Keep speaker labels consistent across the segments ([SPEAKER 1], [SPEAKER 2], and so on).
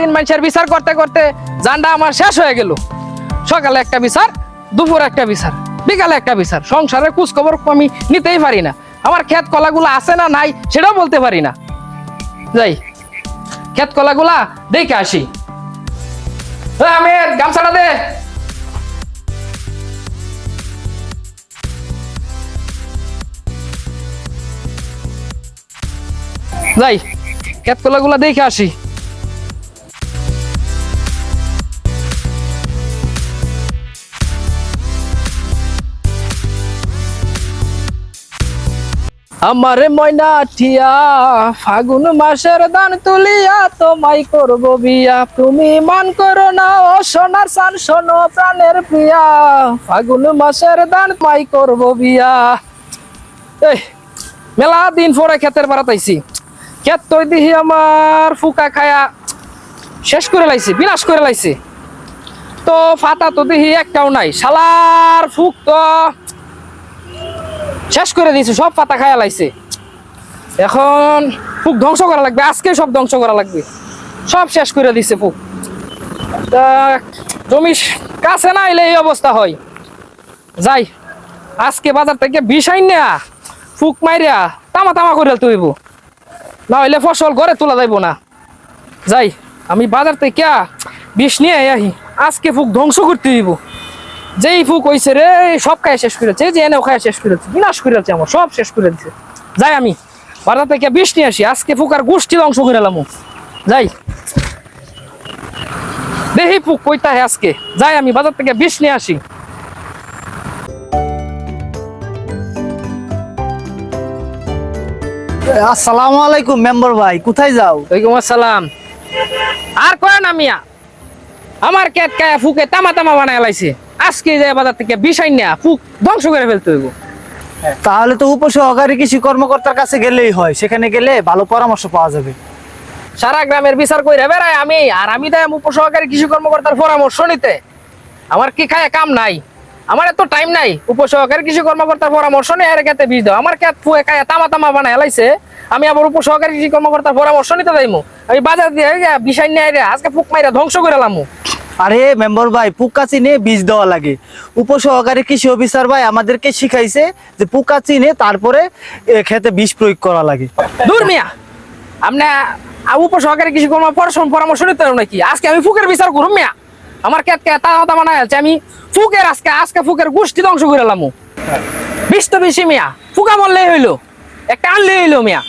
[SPEAKER 1] সারাদিন মানুষের বিচার করতে করতে জানটা আমার শেষ হয়ে গেল। সকালে একটা বিচার, দুপুর একটা বিচার, বিকালে একটা বিচার। সংসারের খোঁজ খবর আমি নিতেই পারি না। আমার ক্ষেত কলাগুলো আছে না নাই সেটাও বলতে পারি না। যাই ক্ষেত কলাগুলা দেখে আসি। আমি গামছাটা দে। যাই ক্ষেত কলাগুলা দেখে আসি। আমারে ময়না ঠিয়া ফাগুন মাসের দান তুলিয়া তোমায় করব বিয়া। তুমি মান করো না, ও সোনার সান শোনো প্রাণের প্রিয়া। ফাগুন মাসের দান তোমায় করব বিয়া। মেলা দিন পরে ক্ষেতের বাড়াতাইছি ক্ষেত তৈ দিহি আমার ফুকা খায়া শেষ করে লাইছি বিনাশ করে লাইছি। তো ফাতা তো দিহি একটাও নাই, শালার ফুক তো। শেষ করে দিয়েছে, সব পাতা খায়া লাইছে। এখন পুক ধ্বংস করা লাগবে আজকে সব ধ্বংস করা লাগবে। সব শেষ করে দিছে পুক তা জমি কাছে না এলে এই অবস্থা হয়। যাই, আজকে বাজার থেকে বিষ আইন না ফুক মাইরা তামা তামা করে তুইব না হইলে ফসল ঘরে তোলা যাইব না। যাই, আমি বাজার থেকে বিষ নিয়ে আহি, আজকে ফুক ধ্বংস করতে দিব যেই ফুক হইছে রে সব খায় শেষ করেছে যে এনেও খায় শেষ করেছে বিনাশ করেছে আমার সব শেষ করে দিছে। যাই আমি বাজার থেকে বিষ নিয়ে আসি। আজকে ফুকার গোষ্ঠী ধ্বংস করে এলাম যাই। দেহি ফুক কইতা হে আজকে। যাই আমি বাজার থেকে বিষ নিয়ে আসি।
[SPEAKER 2] আসসালামু আলাইকুম মেম্বার ভাই কোথায় যাও?
[SPEAKER 1] ওয়ালাইকুম আসসালাম। আর কয় না মিয়া আমার কেট কায়া ফুকে তামা তামা বানায় লাইছে। আজকে যে বাজার থেকে বিষ আইন না ধ্বংস করে ফেলতে হইব।
[SPEAKER 2] তাহলে তো উপসহকারী কৃষি কর্মকর্তার কাছে গেলেই হয় সেখানে গেলে ভালো পরামর্শ পাওয়া যাবে।
[SPEAKER 1] সারা গ্রামের বিচার কইরা বেড়াই আমি আর আমি তাই উপসহকারী কৃষি কর্মকর্তার পরামর্শ নিতে। আমার কি খায় কাম নাই? আমার এত টাইম নাই। উপসহকারী কৃষি কর্মকর্তার পরামর্শ নিয়ে আর খেতে বীজ দাও। আমার খেত ফুয়ে খায় তামা তামা বানায় লাইছে। আমি আবার উপসহকারী কৃষি কর্মকর্তার পরামর্শ নিতে যাইমু। আমি বাজার দিয়ে বিষয় নিয়ে আজকে ফুক মাইরা ধ্বংস করে লামু।
[SPEAKER 2] আরে মেম্বার ভাই, পুকা চিনে বীজ দেওয়া লাগে। উপসহকারী কৃষি অফিসার ভাই আমাদেরকে শিখাইছে যে পুকা চিনে তারপরে খেতে বীজ প্রয়োগ করা লাগে।
[SPEAKER 1] দূর মিয়া, আপনি উপসহকারী কৃষি কর্ম পরামর্শ নিতে নাকি? আজকে আমি ফুকের বিচার করুম মিয়া। আমার খেত কে তামা তামা আছে। আমি ফুকের আজকে আজকে ফুকের গোষ্ঠী ধ্বংস করে লামু। বিশ তো বেশি মিয়া। ফুকা মরলেই হইল। একটা আনলেই হইল মিয়া।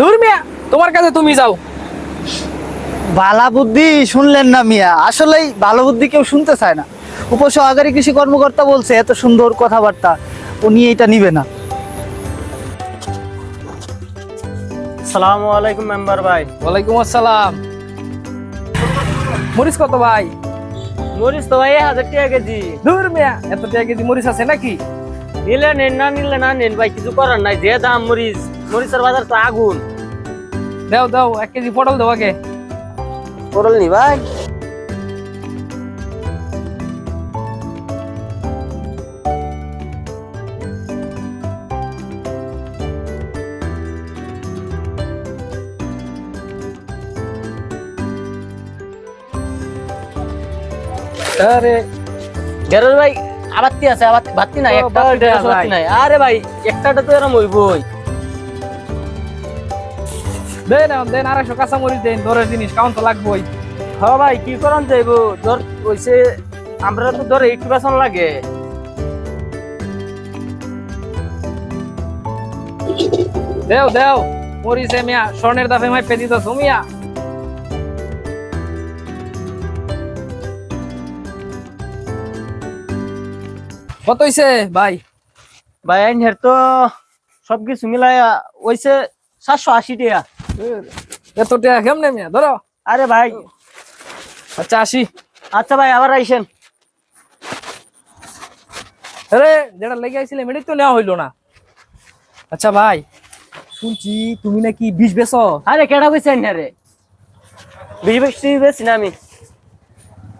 [SPEAKER 1] দূর মিয়া, তোমার কাছে তুমি যাও।
[SPEAKER 2] ভালা বুদ্ধি শুনলেন না মিয়া। আসলেই ভালো বুদ্ধি কেউ শুনতে চায় না। উপসহকারী কৃষি কর্মকর্তা বলছে এত সুন্দর কথাবার্তা। উনি এটা নিবে না।
[SPEAKER 3] সালামু আলাইকুম মেম্বার ভাই।
[SPEAKER 1] ওয়ালাইকুম আসসালাম। মরিচ কত ভাই?
[SPEAKER 3] মরিচ তো ভাই হাজার টাকা কেজি।
[SPEAKER 1] দূর মিয়া এত টাকা কেজি মরিচ আছে নাকি?
[SPEAKER 3] নিলে নেন না নিলে না নেন ভাই কিছু করার নাই যে দাম মরিচ। মরিচের বাজার তো আগুন।
[SPEAKER 1] দাও দাও এক কেজি পটল দাও আগে।
[SPEAKER 3] পটল নি ভাই
[SPEAKER 1] আরে
[SPEAKER 3] গেরল ভাই আবাত্তি আছে আবাত্তি বাত্তি নাই
[SPEAKER 1] ও,
[SPEAKER 3] একটা
[SPEAKER 1] বাত্তি
[SPEAKER 3] দুইটা
[SPEAKER 1] আছে
[SPEAKER 3] বাত্তি
[SPEAKER 1] ভাই।
[SPEAKER 3] নাই আরে ভাই একটাটা তো এরম হইবই
[SPEAKER 1] দেন দেন আড়াইশো কাঁচা মরিচ দেন দরের জিনিস কাউন্ট তো লাগবেই।
[SPEAKER 3] হ ভাই কি করান যাইব ধর কইছে আমরা তো ধর একটু বেসন লাগে।
[SPEAKER 1] দেও দেও মরিচে মিয়া স্বর্ণের দাফে মাই পেদি তো সুমিয়া কত হইছে ভাই?
[SPEAKER 3] ভাই আইন হের তো সব কিছু মিলাইয়া ওইছে সাতশো আশি টাকা।
[SPEAKER 1] এত টাকা কেমনে মিয়া? ধরো।
[SPEAKER 3] আরে ভাই।
[SPEAKER 1] আচ্ছা আসি।
[SPEAKER 3] আচ্ছা ভাই আবার আইসেন।
[SPEAKER 1] আরে যেটা লেগে আইছিলে মেডি তো নেওয়া হইল না। আচ্ছা ভাই। শুনছি তুমি নাকি বিষ বেচো?
[SPEAKER 3] আরে কেডা কইছেন না রে? বেশি বেশি বেশি না আমি।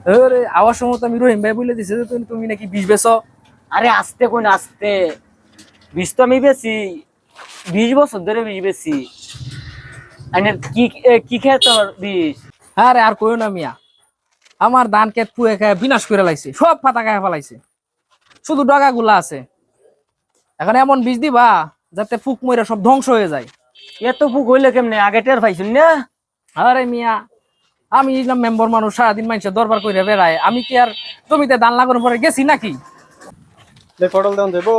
[SPEAKER 1] আরে আওয়াজ সময় তো আমি রহিম ভাই বলে দিছে যে তুমি নাকি বিষ বেচো?
[SPEAKER 3] আরে আস্তে কোন আস্তে। বিশ তো আমি বেশি বিশ বছর ধরে বিশ বেশি আইনের কি কি তোর বিষ
[SPEAKER 1] আরে আর কইও না মিয়া। আমার ধান ক্ষেত পুয়ে খায় বিনাশ করে লাইছে সব পাতা খায় ফেলাইছে। শুধু ডগা গুলা আছে। এখন এমন বীজ দিবা যাতে ফুক মইরা সব ধ্বংস হয়ে যায়।
[SPEAKER 3] এত ফুক হইলে কেমনে? আগে টের পাইছুন না?
[SPEAKER 1] আরে মিয়া আমি মেম্বার মানুষ সারাদিন মানুষের দরবার করে বেড়ায়। আমি কি আর জমিতে ধান লাগানোর পরে গেছি নাকি?
[SPEAKER 4] পটল দেন দেবো।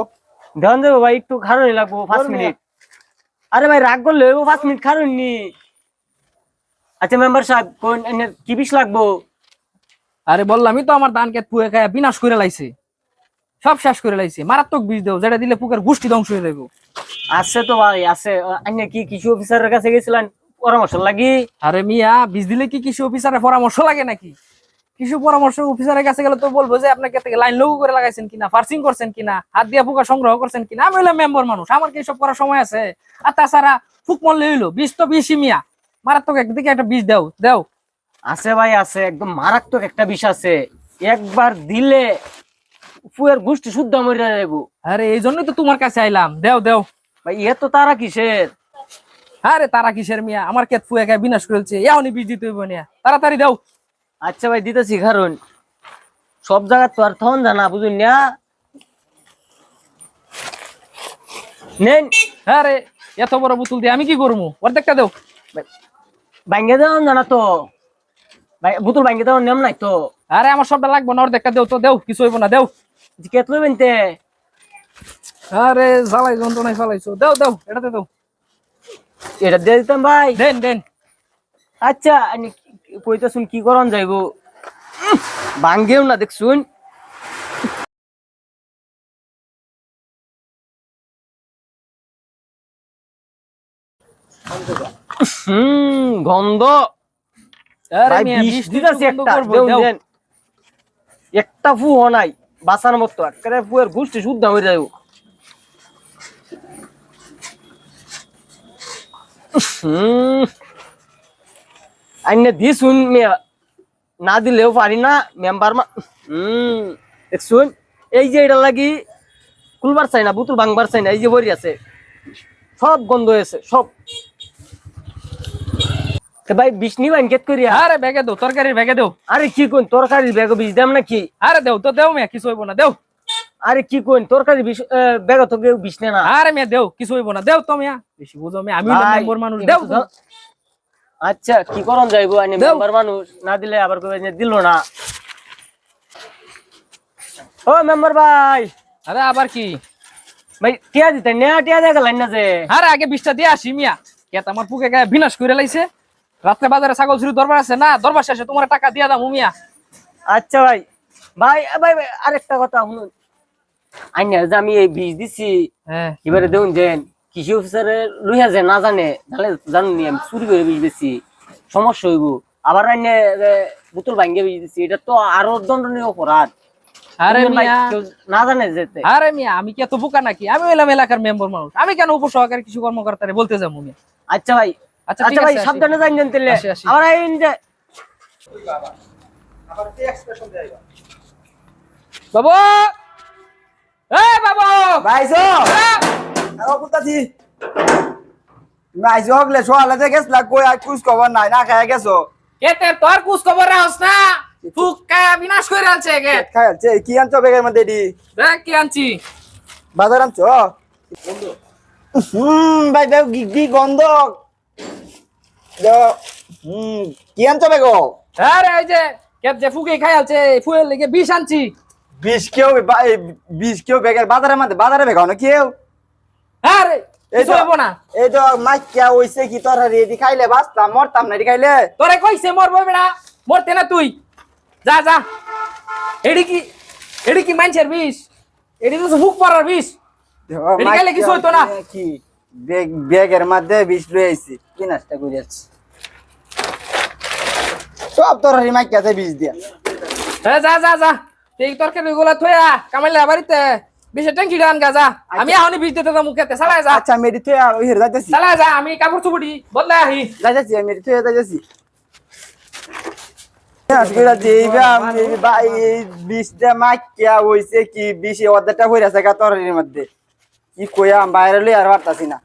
[SPEAKER 3] ধ্যান দেবো ভাই একটু খারণই লাগবো পাঁচ মিনিট। আরে ভাই রাগ করলে হইবো পাঁচ মিনিট খারণ নি আচ্ছা মেম্বার সাহেব কোন কি বিষ লাগবো?
[SPEAKER 1] আরে বললামই তো আমার ধান ক্ষেত পুয়ে খায় বিনাশ করে লাইছে। সব শেষ করে লাইছে। মারাত্মক বিষ দেও যেটা দিলে পুকের গোষ্ঠী ধ্বংস হয়ে যাব
[SPEAKER 3] আছে তো ভাই আছে। আইনে কি কৃষি অফিসারের কাছে গেছিলেন? পরামর্শ লাগি?
[SPEAKER 1] আরে মিয়া বীজ দিলে কি কৃষি অফিসারের পরামর্শ লাগে নাকি? কৃষি পরামর্শ অফিসারের কাছে গেলে তো বলব যে আপনাকে লাইন লঘু করে লাগাইছেন কিনা ফার্সিং করছেন কিনা হাত দিয়ে পোকা সংগ্রহ করছেন কিনা? আমি হলাম মেম্বার মানুষ আমার কি সব করার সময় আছে? আর তাছাড়া ফুক মরলে হইল বীজ তো বেশি মিয়া। মারাত্মক একদিকে একটা বীজ দেও দেও।
[SPEAKER 3] আছে ভাই আছে একদম মারাত্মক একটা বিষ আছে। একবার দিলে ফুয়ের গোষ্ঠী শুদ্ধ মরে যাব
[SPEAKER 1] আরে এই জন্যই তো তোমার কাছে আইলাম। দেও দেও।
[SPEAKER 3] ভাই এ তো তারা কিসের?
[SPEAKER 1] আরে তারা কিসের মিয়া? আমার ক্ষেত ফুয়ে বিনাশ করেছে এখনই বিষ দিতে হইব নিয়া তাড়াতাড়ি দাও।
[SPEAKER 3] আচ্ছা ভাই দিতেছি কারণ সব জায়গা তো আর তখন জানা বুঝুন না। নেন।
[SPEAKER 1] আরে এত বড় বোতল দিয়ে আমি কি করব? অর্ধেকটা দেও।
[SPEAKER 3] ভাঙ্গে দেওয়ান জানা তো। ভাই বুতুল ভাঙ্গে দেওয়ার নিয়ম নাই তো।
[SPEAKER 1] আরে আমার সবটা লাগবো না অর্ধেকটা দেও তো দেও কিছু হইব না দেও।
[SPEAKER 3] কেত লইবেন তে
[SPEAKER 1] আরে জ্বালাই যন্ত্রণায় ফেলাইছো। দাও দাও এটাতে দাও।
[SPEAKER 3] এটা দিয়ে দিতাম ভাই।
[SPEAKER 1] দেন দেন।
[SPEAKER 3] আচ্ছা কইতাছুন কি করন যাইব? ভাঙ্গেও না দেখছুন। হুম গন্ধ। একটা
[SPEAKER 1] করব,
[SPEAKER 3] দেন। একটা ফু হ নাই বাসার মতো একেবারে ফুয়ের গুষ্টি শুদ্ধ হয়ে যাইব। হুম। আইনে দি শুন মিয়া। না দিলেও পারি না মেম্বার মা হুম। দেখছুন? এই যে এটা লাগি খুলবার চাই না বুতুল ভাঙবার চাই না এই যে বরি আছে। সব গন্ধ হয়েছে সব। তো ভাই বিষ্ণি ব্যাংকেট করিয়া।
[SPEAKER 1] আরে ব্যাগে দাও তরকারির ব্যাগে দাও
[SPEAKER 3] আরে কি কোন তরকারির ব্যাগ বিষ দাম নাকি?
[SPEAKER 1] আরে দেও তো দেও মিয়া কিছু হইব না দেও।
[SPEAKER 3] আরে কি কোন তরকারি বিষ ব্যাগ তো কেউ বিষ না।
[SPEAKER 1] আরে মিয়া দেও কিছু হইব না দেও তো মিয়া। বেশি বুঝো মিয়া আমি মেম্বার মানুষ দেও।
[SPEAKER 3] আচ্ছা কি করন যাইবো? আইনে মেম্বার মানুষ না দিলে আবার কবে যে দিল না। ও মেম্বার ভাই।
[SPEAKER 1] আরে আবার কি?
[SPEAKER 3] ভাই টিয়া দিতে নেয়া টিয়া দেখা লাইন না যে।
[SPEAKER 1] আরে আগে বিশটা দিয়ে আসি মিয়া। কেত আমার পুকে গায়ে বিনাশ করে লাইছে? রাত্রে বাজারে ছাগল চুরি দরবার আছে না? দরবার শেষে তোমার টাকা দিয়া দাম মিয়া।
[SPEAKER 3] আচ্ছা ভাই। ভাই ভাই আরেকটা কথা শুনুন। আইনে যে আমি এই বীজ দিছি
[SPEAKER 1] হ্যাঁ।
[SPEAKER 3] এবারে দেখুন যে কৃষি অফিসারে লইয়া যে না জানে তাহলে জানুনি আমি চুরি করে বীজ দিছি সমস্যা হইব। আবার যে বোতল ভাঙ্গে বীজ দিছি এটা তো আরও দণ্ডনীয় অপরাধ।
[SPEAKER 1] আরে মিয়া।
[SPEAKER 3] না জানে যেতে।
[SPEAKER 1] আরে মিয়া আমি কি এত বোকা নাকি? আমি হইলাম এলাকার মেম্বার মানুষ। আমি কেন উপসহকারী কিছু কর্মকর্তারে বলতে যাব মিয়া?
[SPEAKER 3] আচ্ছা ভাই
[SPEAKER 1] আচ্ছা,
[SPEAKER 3] আচ্ছা ভাই সাবধানে যাইন তাহলে।
[SPEAKER 1] আসি, আসি।
[SPEAKER 3] আবার আইন যে
[SPEAKER 1] বাবু! এই বাবু!
[SPEAKER 4] ভাইসো কই আর কুছ খবর নাই না খায় গেছো
[SPEAKER 1] এতে তোর কুছ খবর রাখস না ফুকা বিনাশ করে আলছে গে
[SPEAKER 4] খায় যে কি আনছো বেগের মধ্যে দি
[SPEAKER 1] দেখ কি আনছি
[SPEAKER 4] বাজার আনছো হুম ভাই ভাই কি কি গন্ধ? দ- হুম কি আনছো বেগো
[SPEAKER 1] আরে এই যে কেপ যে ফুকে খাই আলছে ফুয়ের লেগে বিষ আনছি।
[SPEAKER 4] বিষ কেউ বিষ কেউ বেগের বাজারের মধ্যে বাজারে বেগাও না কেউ
[SPEAKER 1] আরে
[SPEAKER 4] এই
[SPEAKER 1] কিছু হইব না।
[SPEAKER 4] এই তো মাইকিয়া হইছে কি তোর রেডি খাইলে বাঁচতাম মরতাম না খাইলে।
[SPEAKER 1] তোরে কইছে মরবো বেড়া মরতে না তুই। যা যা। এডি কি এডি কি মানছের বিষ? এডি তো ফুক পড়ার বিষ। এটি খাইলে কিছু হইতো না।
[SPEAKER 4] কি বেগ বেগের মধ্যে বিষ কি নাস্তা করে সব তোর মাইকিয়াতে বিষ দিয়া।
[SPEAKER 1] হ্যাঁ যা যা যা। এই তরকারি গুলা থইয়া কামাইলে বাড়িতে। বিষে ট্যাঙ্কি ডান গাজা। যা আমি আহনি বিশ দিতে যাব খেতে চালায় যা।
[SPEAKER 4] আচ্ছা মেরি তুই ওই হেরে যাইতেছি
[SPEAKER 1] চালায় যা আমি কাপড় চুপড়ি বদলা আহি।
[SPEAKER 4] যাইতেছি মেরি তুই যাইতেছি কি কইয়া বাইরে লই আর পারতাছি না।